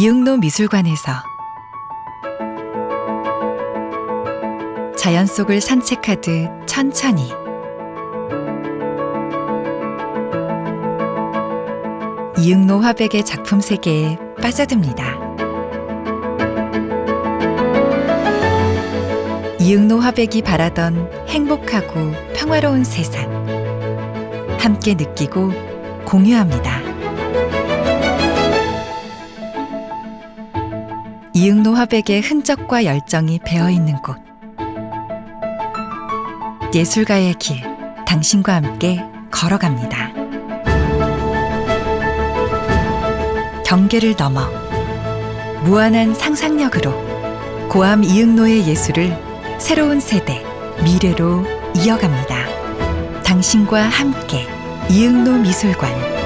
이응로 미술관에서 자연 속을 산책하듯 천천히 이응로 화백의 작품 세계에 빠져듭니다. 이응로 화백이 바라던 행복하고 평화로운 세상 함께 느끼고 공유합니다. 이응로 화백의 흔적과 열정이 배어 있는 곳. 예술가의 길, 당신과 함께 걸어갑니다. 경계를 넘어 무한한 상상력으로 고암 이응로의 예술을 새로운 세대, 미래로 이어갑니다. 당신과 함께 이응로 미술관.